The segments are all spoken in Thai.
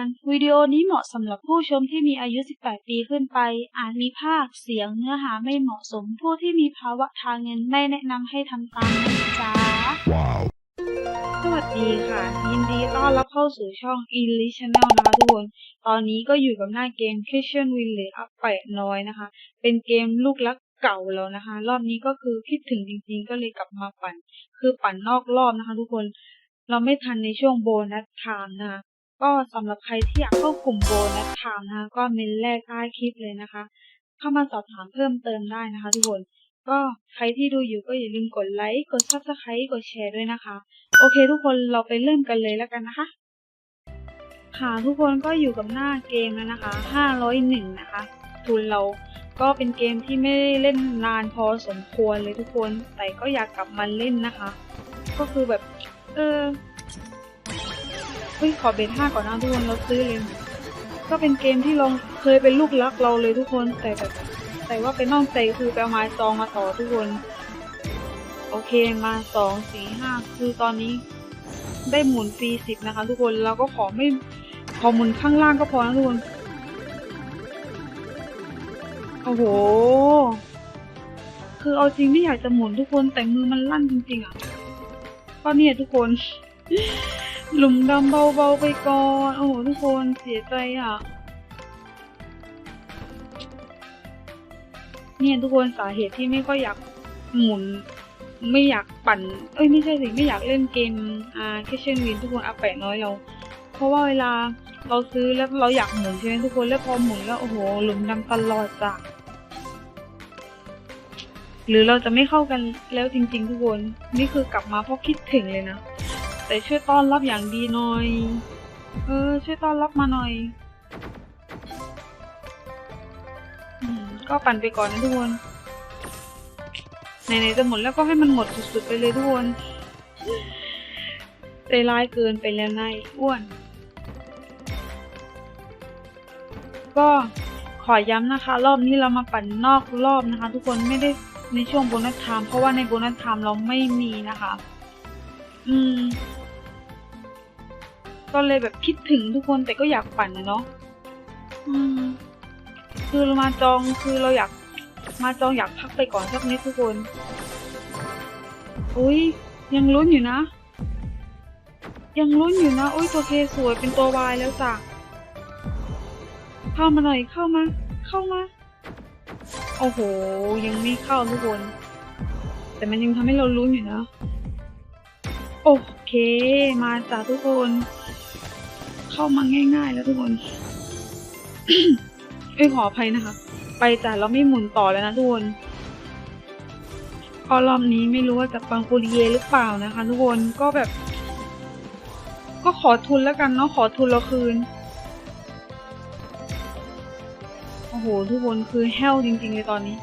อนวิดีโอนี้เหมาะสำหรับผู้ชมที่มีอายุ 18 ปีขึ้นไป อาจมีภาพเสียงเนื้อหาไม่เหมาะสม ผู้ที่มีภาวะทางเงินไม่แนะนำให้ทำตามนะจ๊ะ Wow. สวัสดีค่ะ ยินดีต้อนรับเข้าสู่ช่อง e l i Channel นะคะทุกคน ตอนนี้ก็อยู่กับหน้าเกม Kitchen Village อัปเปดน้อยนะคะ เป็นเกมลูกรักเก่าแล้วนะคะ รอบนี้ก็คือคิดถึงจริงๆ ก็เลยกลับมาปั่น คือปั่นนอกรอบนะคะทุกคนเราไม่ทันในช่วงโบนัสไทม์นะคะ ก็สำหรับใครที่อยากเข้ากลุ่มโบนัสไทม์นะคะก็เมนแรกใต้คลิปเลยนะคะ เข้ามาสอบถามเพิ่มเติมได้นะคะทุกคนก็ใครที่ดูอยู่ก็อย่าลืมกดไลค์กด Subscribe กดแชร์ด้วยนะคะ โอเค ทุกคนเราไปเริ่มกันเลยแล้วกันนะคะ ค่ะทุกคนก็อยู่กับหน้าเกมแล้วนะคะ 501 นะคะ ทุนเราก็เป็นเกมที่ไม่ได้เล่นนานพอสมควรเลยทุกคน แต่ก็อยากกลับมาเล่นนะคะ ก็คือแบบ เออ เฮ้ยขอเบนห้าก่อนนะทุกคนเราซื้อเลยก็เป็นเกมที่ลองเคยเป็นลูกรักเราเลยทุกคนแต่แบบแต่ว่าเป็นน้องใจคือไปเอาไม้ซองมาต่อทุกคน โอเคมาสองสี่ห้าคือตอนนี้ได้หมุนฟรีสิบนะคะ ทุกคนเราก็ขอไม่ขอหมุนข้างล่างก็พอนะทุกคนโอ้โห คือเอาจริงไม่อยากจะหมุนทุกคนแต่มือมันลั่นจริงๆอะก็เนี่ยทุกคน หลุมดำเบาๆไปก่อน โอ้โหทุกคนเสียใจอะ เนี่ยทุกคนสาเหตุที่ไม่ค่อยอยากหมุน ไม่อยากปั่น เอ้ยไม่ใช่สิไม่อยากเล่นเกมอ่า Kitchen Win ทุกคนอัปแปะน้อยเราเพราะว่าเวลาเราซื้อแล้วเราอยากหมุนใช่ไหมทุกคนแล้วพอหมุนแล้วโอ้โหหลุมดำตลอดจ้ะหรือเราจะไม่เข้ากันแล้วจริง ๆ ทุกคน นี่คือกลับมาเพราะคิดถึงเลยนะ แต่ช่วยต้อนรับอย่างดีหน่อย เออ ช่วยต้อนรับมาหน่อยอก็ปั่นไปก่อนนะทุกคนไหนๆจะหมดแล้วก็ให้มันหมดสุดๆไปเลยทุกคนใจร้ายเกินไปแล้วนายอ้วน ก็ขอย้ำนะคะ รอบนี้เรามาปั่นนอกรอบนะคะ ทุกคนไม่ได้ในช่วงโบนัสไทม์เพราะว่าในโบนัสไทม์เราไม่มีนะคะ อืม ก็เลยแบบคิดถึงทุกคนแต่ก็อยากปั่นนะเนาะอืม คือเรามาจองคือเราอยาก มาจองอยากพักไปก่อนสักนิดทุกคน อุ้ยยังลุ้นอยู่นะ ยังลุ้นอยู่นะอุ้ยตัวเคสวยเป็นตัววายแล้วจ้ะเข้ามาหน่อยเข้ามา เข้ามาโอ้โห ยังไม่เข้าทุกคน แต่มันยังทำให้เราลุ้นอยู่นะ โอเค มาจ้ะทุกคน เข้ามาง่าย ๆ แล้วทุกคนเอ้ยขออภัยนะคะ ไปจ้ะเราไม่หมุนต่อแล้วนะทุกคนพอรอบนี้ไม่รู้ว่าจะปังปุริเยหรือเปล่านะคะทุกคนก็แบบ ก็ขอทุนแล้วกันเนาะขอทุนเราคืน โอ้โห ทุกคนคือแห้วจริงๆเลยตอนนี้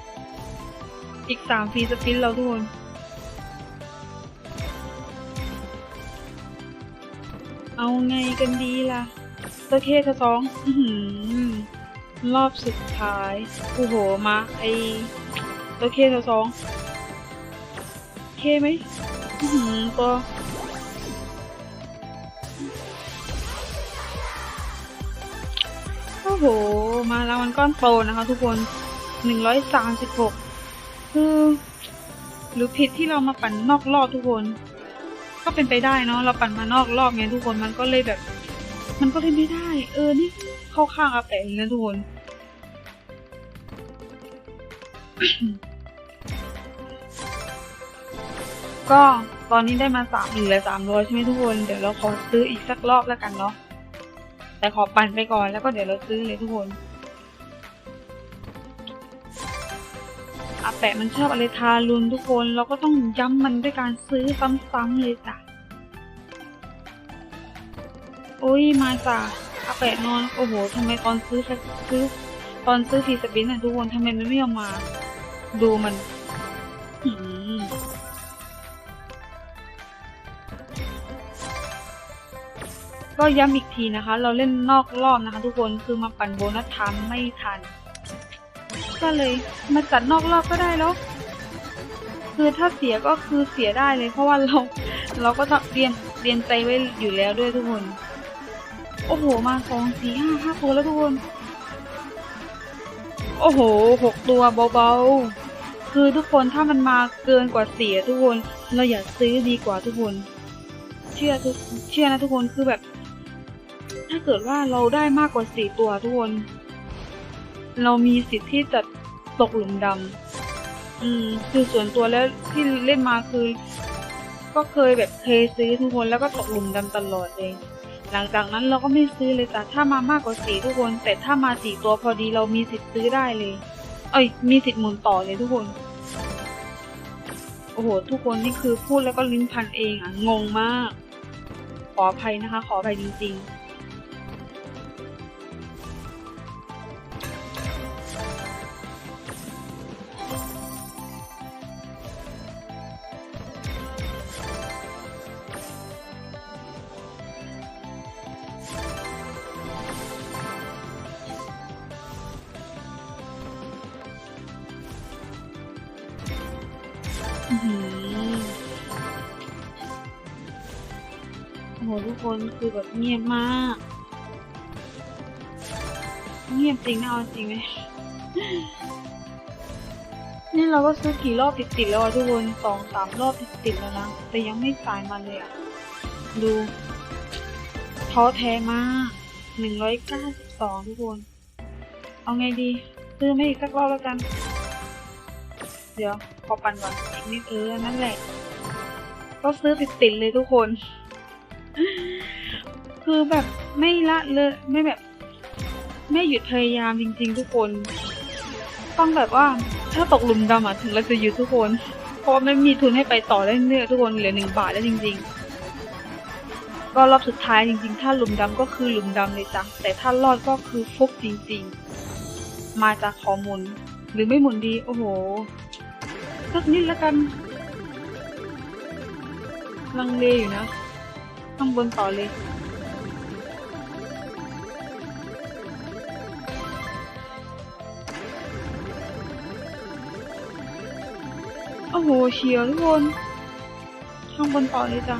อีกสามฟีสปินเราทุกคน เอาไงกันดีล่ะตัวเคสสองรอบสุดท้าย โอ้โห มา ไอตัวเคตัวสอง เคไหมหือตัวโอ้โห มาแล้วมันก้อนโตนะคะทุกคนหนึ่งร้อยสามสิบหกคือ หรือผิดที่เรามาปั่นนอกรอบทุกคน ก็เป็นไปได้เนาะเราปั่นมานอกรอบไงทุกคนมันก็เลยแบบ มันก็เลยไม่ได้ เออนี่เข้าข้างอาแปะเลยนะทุกคนก็ตอนนี้ได้มาสามหลือสามร้อยใช่ไหมทุกคน เดี๋ยวเราขอซื้ออีกสักรอบแล้วกันเนาะแต่ขอปั่นไปก่อนแล้วก็เดี๋ยวเราซื้อเลยทุกคน อาแปะมันชอบอะไรทารุนทุกคน เราก็ต้องย้ำมันด้วยการซื้อซ้ำๆเลยจ้ะโอ้ยมาจ้ะอาแปะนอนโอ้โหทำไมตอนซื้อซื้อตอนซื้อฟีสปินอะทุกคนทำไมมันไม่ยอมมา ดูมันก็ย้ำอีกทีนะคะ เราเล่นนอกรอบนะคะ ทุกคนคือมาปั่นโบนัสทม์ไม่ทัน ก็เลย มาจัดนอกรอบก็ได้แล้วคือถ้าเสียก็คือเสียได้เลย เพราะว่าเราเราก็ต้องเตรียมเตรียมใจไว้อยู่แล้วด้วยทุกคน โอ้โหมาสองสี่ห้าห้าตัวแล้วทุกคน โอ้โหหกตัวเบาๆ คือทุกคนถ้ามันมาเกินกว่าสี่ทุกคน เราอย่าซื้อดีกว่าทุกคน เชื่อทุกเชื่อนะทุกคนคือแบบ ถ้าเกิดว่าเราได้มากกว่าสี่ตัวทุกคน เรามีสิทธิ์ที่จะตกหลุมดำอืม คือส่วนตัวแล้วที่เล่นมาคือ ก็เคยแบบเคยซื้อทุกคนแล้วก็ตกหลุมดำตลอดเลยหลังจากนั้นเราก็ไม่ซื้อเลยจ้ะถ้ามามากกว่าสี่ทุกคน แต่ถ้ามาสี่ตัวพอดีเรามีสิทธิ์ซื้อได้เลย เอ้ย มีสิทธิ์หมุนต่อเลยทุกคน โอ้โห ทุกคนนี่คือพูดแล้วก็ลิ้นพันเองอะ งงมาก ขออภัยนะคะ ขออภัยจริง ๆ โหทุกคนคือแบบเงียบมาก เงียบจริงนะเอาจริงไหมนี่เราก็ซื้อกี่รอบติดๆแล้วอะทุกคนสองสามรอบติดๆแล้วนะแต่ยังไม่จ่ายมาเลยอะดูท้อแท้มากหนึ่งร้อยเก้าสิบสองทุกคน เอาไงดี ซื้อไม่อีกสักรอบแล้วกัน เดี๋ยวขอปั่นก่อนอีกนิดเออนั่นแหละ ก็ซื้อติดๆเลยทุกคน คือแบบไม่ละเลยไม่แบบ ไม่หยุดพยายามจริง ๆ ทุกคน ต้องแบบว่าถ้าตกหลุมดำอะถึงเราจะหยุดทุกคน เพราะไม่มีทุนให้ไปต่อได้เรื่อยทุกคนเหลือหนึ่งบาทแล้วจริง ๆ ก็รอบสุดท้ายจริง ๆ ถ้าหลุมดำก็คือหลุมดำเลยจ้ะแต่ถ้ารอดก็คือฟุกจริง ๆ มาจากขอหมุนหรือไม่หมุนดี โอ้โหสักนิดแล้วกันลังเลอยู่นะ ข้างบนต่อเลยโอ้โหเฉียวทุกคน ข้างบนต่อเลยจ้ะ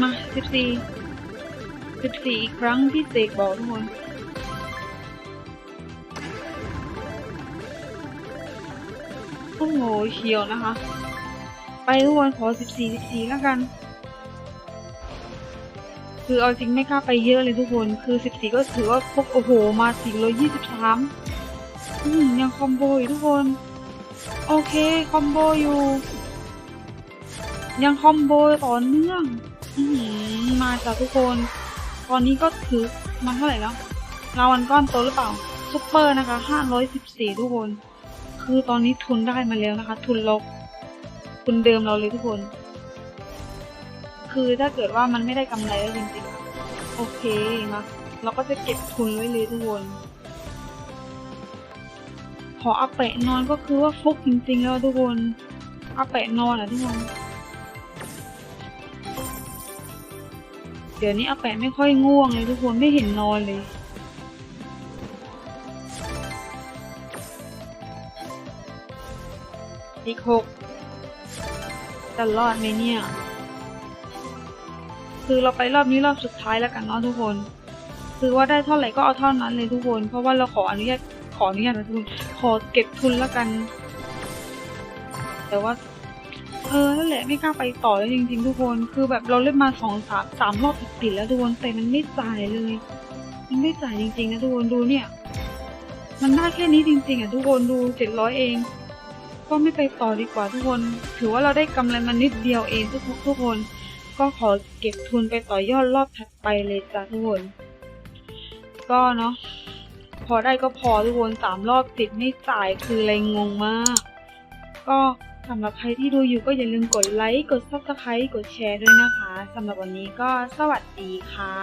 มาสิบสี่สิบสี่อีกครั้งที่เสกบอกทุกคน โอ้โหเชียวนะคะ ไปทุกคนขอสิบสี่สิบสี่แล้วกัน คือเอาจริงไม่กล้าไปเยอะเลยทุกคนคือสิบสี่ก็ถือว่าพกโอ้โหมาสี่ร้อยยี่สิบสามอืมยังคอมโบอยู่ทุกคน โอเคคอมโบอยู่ ยังคอมโบต่อเนื่องอืมมาจากทุกคน ตอนนี้ก็ถือมันเท่าไหร่แล้ว รางวัลก้อนโตหรือเปล่าซุปเปอร์นะคะห้าร้อยสิบสี่ทุกคน คือตอนนี้ทุนได้มาแล้วนะคะ ทุนลบทุนเดิมเราเลยทุกคน คือถ้าเกิดว่ามันไม่ได้กำไรแล้วจริงๆ โอเคนะเราก็จะเก็บทุนไว้เลยทุกคนขออาแปะนอนก็คือว่าฟุกจริงๆแล้วทุกคนอาแปะนอนอะทุกคนเดี๋ยวนี้อาแปะไม่ค่อยง่วงเลยทุกคนไม่เห็นนอนเลย อีกหกจะรอดไหมเนี่ย คือเราไปรอบนี้รอบสุดท้ายแล้วกันเนาะทุกคน คือว่าได้เท่าไหร่ก็เอาเท่านั้นเลยทุกคน เพราะว่าเราขออนุญาตขออนุญาตนะทุกคนขอเก็บทุนแล้วกัน แต่ว่า เออนั่นแหละไม่กล้าไปต่อแล้วจริงๆทุกคน คือแบบเราเล่นมาสองสามสามรอบติดๆแล้วทุกคนแต่มันไม่จ่ายเลย มันไม่จ่ายจริงๆนะทุกคนดูเนี่ย มันได้แค่นี้จริงๆอะทุกคนดูเจ็ดร้อยเอง ก็ไม่ไปต่อดีกว่าทุกคน ถือว่าเราได้กำไรมานิดเดียวเองทุกทุกคน ก็ขอเก็บทุนไปต่อยอดรอบถัดไปเลยจ้ะทุกคน ก็เนาะพอได้ก็พอทุกคนสามรอบติดไม่จ่ายคืออะไรงงมาก ก็สำหรับใครที่ดูอยู่ก็อย่าลืมกดไลค์ กด subscribe กดแชร์ด้วยนะคะสำหรับวันนี้ก็สวัสดีค่ะ